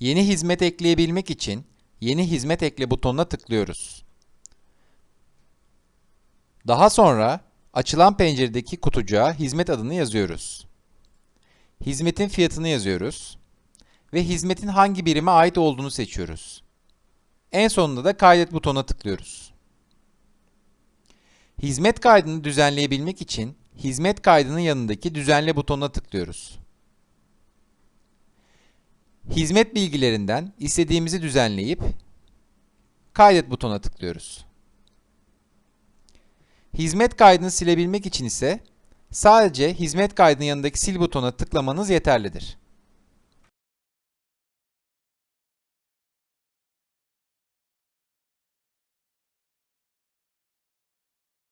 Yeni hizmet ekleyebilmek için Yeni hizmet ekle butonuna tıklıyoruz. Daha sonra açılan penceredeki kutucuğa hizmet adını yazıyoruz. Hizmetin fiyatını yazıyoruz ve hizmetin hangi birime ait olduğunu seçiyoruz. En sonunda da kaydet butonuna tıklıyoruz. Hizmet kaydını düzenleyebilmek için hizmet kaydının yanındaki düzenle butonuna tıklıyoruz. Hizmet bilgilerinden istediğimizi düzenleyip kaydet butonuna tıklıyoruz. Hizmet kaydını silebilmek için ise sadece hizmet kaydının yanındaki sil butonuna tıklamanız yeterlidir.